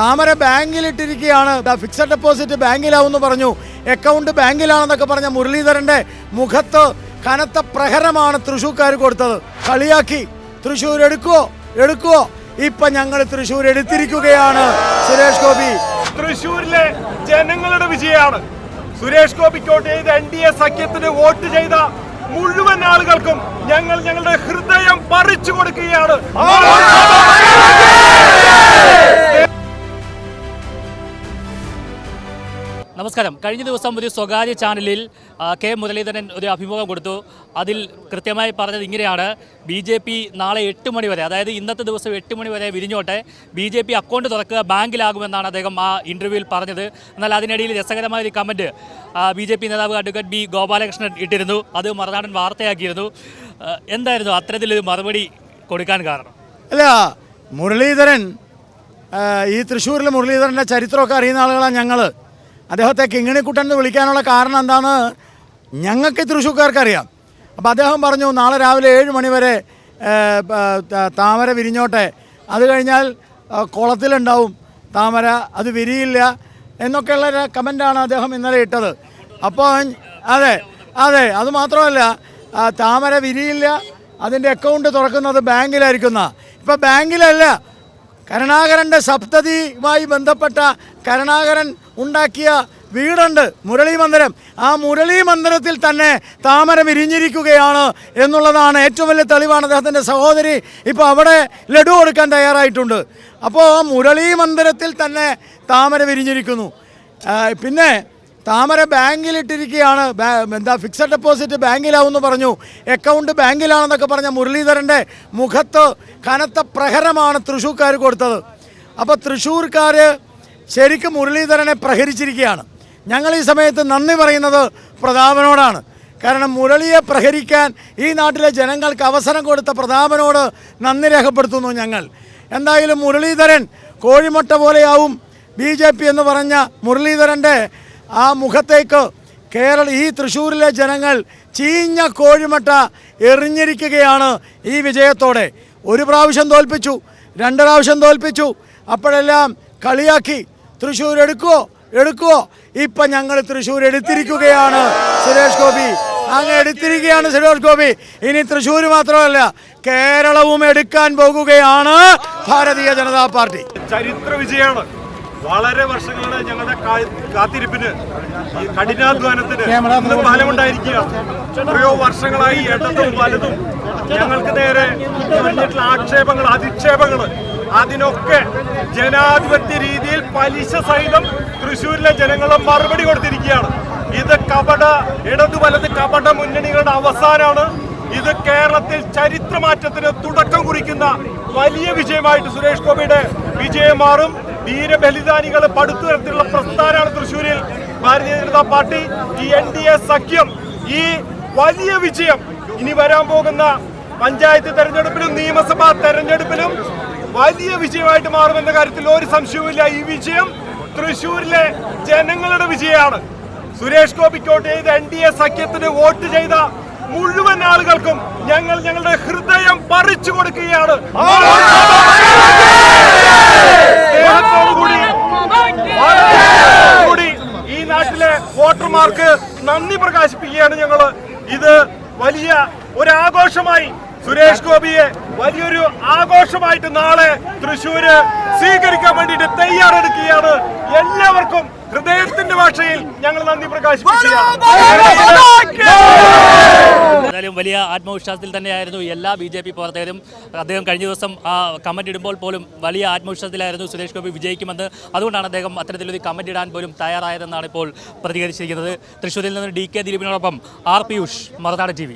താമര ബാങ്കിലിട്ടിരിക്കുകയാണ്. Fixed deposit ബാങ്കിലാവെന്ന് പറഞ്ഞു. Account ബാങ്കിലാണെന്നൊക്കെ പറഞ്ഞ മുരളീധരന്റെ മുഖത്ത് കനത്ത പ്രഹരമാണ് തൃശ്ശൂർക്കാർ കൊടുത്തത്. കളിയാക്കി. തൃശ്ശൂർ എടുക്കുവോ? എടുക്കുവോ? ഇപ്പൊ ഞങ്ങൾ തൃശ്ശൂർ എടുത്തിരിക്കുകയാണ്. സുരേഷ് ഗോപി. തൃശൂരിലെ ജനങ്ങളുടെ വിജയമാണ്. സുരേഷ് ഗോപിക്കോട്ട് എൻ ഡി എ സഖ്യത്തിന് വോട്ട് ചെയ്ത മുഴുവൻ ആളുകൾക്കും ഞങ്ങൾ ഞങ്ങളുടെ ഹൃദയം പറിച്ചു കൊടുക്കുകയാണ്. നമസ്കാരം. കഴിഞ്ഞ ദിവസം ഒരു സ്വകാര്യ ചാനലിൽ കെ മുരളീധരൻ ഒരു അഭിമുഖം കൊടുത്തു. അതിൽ കൃത്യമായി പറഞ്ഞത് ഇങ്ങനെയാണ്. ബി ജെ പി നാളെ എട്ട് മണി വരെ അതായത് ഇന്നത്തെ ദിവസം എട്ട് മണി വരെ വിരിഞ്ഞോട്ടെ. ബി ജെ പി അക്കൗണ്ട് തുറക്കുക ബാങ്കിലാകുമെന്നാണ് അദ്ദേഹം ആ ഇന്റർവ്യൂവിൽ പറഞ്ഞത്. എന്നാൽ അതിനിടയിൽ രസകരമായ ഒരു കമന്റ് ബി ജെ പി നേതാവ് അഡ്വക്കേറ്റ് ബി ഗോപാലകൃഷ്ണൻ ഇട്ടിരുന്നു. അത് മറുനാടൻ വാർത്തയാക്കിയിരുന്നു. എന്തായിരുന്നു അത്തരത്തിലൊരു മറുപടി കൊടുക്കാൻ കാരണം? അല്ല മുരളീധരൻ ഈ തൃശ്ശൂരിലെ മുരളീധരന്റെ ചരിത്രമൊക്കെ അറിയുന്ന ആളുകളാണ് ഞങ്ങൾ അദ്ദേഹത്തെ കിങ്ങിണിക്കുട്ടൻ എന്ന് വിളിക്കാനുള്ള കാരണം എന്താണെന്ന് ഞങ്ങൾക്ക് തൃശ്ശൂക്കാർക്കറിയാം അപ്പോൾ അദ്ദേഹം പറഞ്ഞു നാളെ രാവിലെ ഏഴ് മണി വരെ ഏ, പ- ത- താമര വിരിഞ്ഞോട്ടെ. അത് കഴിഞ്ഞാൽ കുളത്തിലുണ്ടാവും. താമര അത് വിരിയില്ല. എന്നൊക്കെയുള്ള കമന്റാണ് അദ്ദേഹം ഇന്നലെ ഇട്ടത്. അപ്പോൾ അതെ അതെ അത് മാത്രമല്ല താമര വിരിയില്ല. അതിന്റെ അക്കൗണ്ട് തുറക്കുന്നത് ബാങ്കിലായിരിക്കുന്ന. ഇപ്പം ബാങ്കിലല്ല കരുണാകരന്റെ സപ്തതിയുമായി ബന്ധപ്പെട്ട കരുണാകരൻ ഉണ്ടാക്കിയ വീടുണ്ട് മുരളി മന്ദിരം. ആ മുരളി മന്ദിരത്തിൽ തന്നെ താമര വിരിഞ്ഞിരിക്കുകയാണ് എന്നുള്ളതാണ് ഏറ്റവും വലിയ തെളിവാണ് അദ്ദേഹത്തിന്റെ സഹോദരി ഇപ്പോൾ അവിടെ ലഡു കൊടുക്കാൻ തയ്യാറായിട്ടുണ്ട്. അപ്പോൾ മുരളി മന്ദിരത്തിൽ തന്നെ താമര വിരിഞ്ഞിരിക്കുന്നു പിന്നെ താമര ബാങ്കിലിട്ടിരിക്കുകയാണ്. എന്താ ഫിക്സഡ് ഡെപ്പോസിറ്റ് ബാങ്കിലാവും എന്ന് പറഞ്ഞു. അക്കൗണ്ട് ബാങ്കിലാണെന്നൊക്കെ പറഞ്ഞ മുരളീധരന്റെ മുഖത്ത് കനത്ത പ്രഹരമാണ് തൃശ്ശൂർക്കാർ കൊടുത്തത്. അപ്പോൾ തൃശ്ശൂർക്കാർ ശരിക്കും മുരളീധരനെ പ്രഹരിച്ചിരിക്കുകയാണ്. ഞങ്ങൾ ഈ സമയത്ത് നന്ദി പറയുന്നത് പ്രതാപനോടാണ്. കാരണം മുരളിയെ പ്രഹരിക്കാൻ ഈ നാട്ടിലെ ജനങ്ങൾക്ക് അവസരം കൊടുത്ത പ്രതാപനോട് നന്ദി രേഖപ്പെടുത്തുന്നു ഞങ്ങൾ. എന്തായാലും മുരളീധരൻ കോഴിമുട്ട പോലെയാവും. ബി ജെ പി എന്ന് പറഞ്ഞ മുരളീധരന്റെ ആ മുഖത്തേക്ക് കേരള ഈ തൃശ്ശൂരിലെ ജനങ്ങൾ ചീഞ്ഞ കോഴിമട്ട എറിഞ്ഞിരിക്കുകയാണ് ഈ വിജയത്തോടെ. ഒരു പ്രാവശ്യം തോൽപ്പിച്ചു രണ്ട് പ്രാവശ്യം തോൽപ്പിച്ചു. അപ്പോഴെല്ലാം കളിയാക്കി തൃശ്ശൂർ എടുക്കുവോ? എടുക്കുവോ? ഇപ്പം ഞങ്ങൾ തൃശ്ശൂർ എടുത്തിരിക്കുകയാണ് സുരേഷ് ഗോപി. അങ്ങ് എടുത്തിരിക്കുകയാണ് സുരേഷ് ഗോപി. ഇനി തൃശ്ശൂർ മാത്രമല്ല കേരളവും എടുക്കാൻ പോകുകയാണ് ഭാരതീയ ജനതാ പാർട്ടി. ചരിത്ര വിജയമാണ്. വളരെ വർഷങ്ങളുടെ ഞങ്ങളുടെ കാത്തിരിപ്പിന് ഈ കഠിനാധ്വാനത്തിന് ഇന്ന് ഫലമുണ്ടായിരിക്കുകയാണ് എത്രയോ വർഷങ്ങളായി ഇടതും വലതും ഞങ്ങൾക്ക് നേരെ പറഞ്ഞിട്ടുള്ള ആക്ഷേപങ്ങൾ അധിക്ഷേപങ്ങൾ അതിനൊക്കെ ജനാധിപത്യ രീതിയിൽ പലിശ സഹിതം തൃശ്ശൂരിലെ ജനങ്ങൾ മറുപടി കൊടുത്തിരിക്കുകയാണ്. ഇത് കപട ഇടതു വലത് കപട മുന്നണികളുടെ അവസാനമാണ്. ഇത് കേരളത്തിൽ ചരിത്രമാറ്റത്തിന് തുടക്കം കുറിക്കുന്ന വലിയ വിജയമായിട്ട് സുരേഷ് ഗോപിയുടെ വിജയം മാറും. വീരബലിദാനികൾ പടുത്തുയർത്തിയുള്ള പ്രസ്ഥാനമാണ് തൃശ്ശൂരിൽ. ഭാരതീയ ജനതാ പാർട്ടി ഈ എൻ ഡി എ സഖ്യം ഈ വലിയ വിജയം. ഇനി വരാൻ പോകുന്ന പഞ്ചായത്ത് തെരഞ്ഞെടുപ്പിലും നിയമസഭാ തെരഞ്ഞെടുപ്പിലും വലിയ വിജയമായിട്ട് മാറുമെന്ന കാര്യത്തിൽ ഒരു സംശയവുമില്ല. ഈ വിജയം തൃശ്ശൂരിലെ ജനങ്ങളുടെ വിജയമാണ്. സുരേഷ് ഗോപിക്കോട്ട് ചെയ്ത് എൻ ഡി എ സഖ്യത്തിന് വോട്ട് ചെയ്ത മുഴുവൻ ആളുകൾക്കും ഞങ്ങൾ ഞങ്ങളുടെ ഹൃദയം പറിച്ചു കൊടുക്കുകയാണ്. കൂടി ഈ നാട്ടിലെ വോട്ടർമാർക്ക് നന്ദി പ്രകാശിപ്പിക്കുകയാണ് ഞങ്ങൾ ഇത് വലിയ ഒരു ആഘോഷമായി സുരേഷ് ഗോപിയെ വലിയൊരു ആഘോഷമായിട്ട് നാളെ തൃശ്ശൂര് സ്വീകരിക്കാൻ വേണ്ടിയിട്ട് തയ്യാറെടുക്കുകയാണ്. എല്ലാവർക്കും ഹൃദയത്തിന്റെ ഭാഷയിൽ ഞങ്ങൾ നന്ദി പ്രകാശിപ്പിക്കുകയാണ്. എന്തായാലും വലിയ ആത്മവിശ്വാസത്തിൽ തന്നെയായിരുന്നു എല്ലാ ബി ജെ പി പ്രവർത്തകരും. അദ്ദേഹം കഴിഞ്ഞ ദിവസം ആ കമന്റ് ഇടുമ്പോൾ പോലും വലിയ ആത്മവിശ്വാസത്തിലായിരുന്നു സുരേഷ് ഗോപി വിജയിക്കുമെന്ന്. അതുകൊണ്ടാണ് അദ്ദേഹം അത്തരത്തിലൊരു കമന്റ് ഇടാൻ പോലും തയ്യാറായതെന്നാണ് ഇപ്പോൾ പ്രതികരിച്ചിരിക്കുന്നത്. തൃശ്ശൂരിൽ നിന്ന് ഡി കെ ദിലീപിനോടൊപ്പം ആർ പിയൂഷ് മറുനാട് ടി